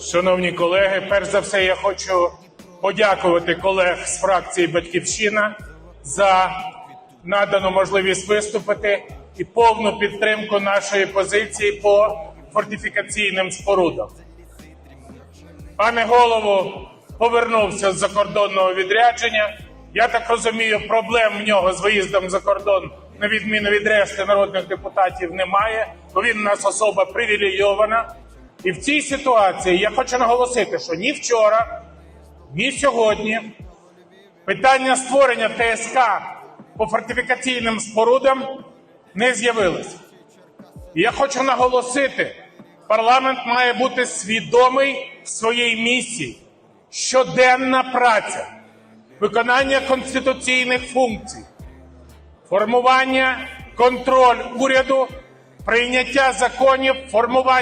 Шановні колеги, перш за все, я хочу подякувати колег з фракції Батьківщина за надану можливість виступити і повну підтримку нашої позиції по фортифікаційним спорудам. Пане голову повернувся з закордонного відрядження. Я так розумію, проблем в нього з виїздом за кордон, на відміну від решти народних депутатів, немає, бо він у нас особа привілейована. І в цій ситуації я хочу наголосити, що ні вчора, ні сьогодні питання створення ТСК по фортифікаційним спорудам не з'явилося. І я хочу наголосити, парламент має бути свідомий своєї місії. Щоденна праця, виконання конституційних функцій, формування, контроль уряду, прийняття законів, формування.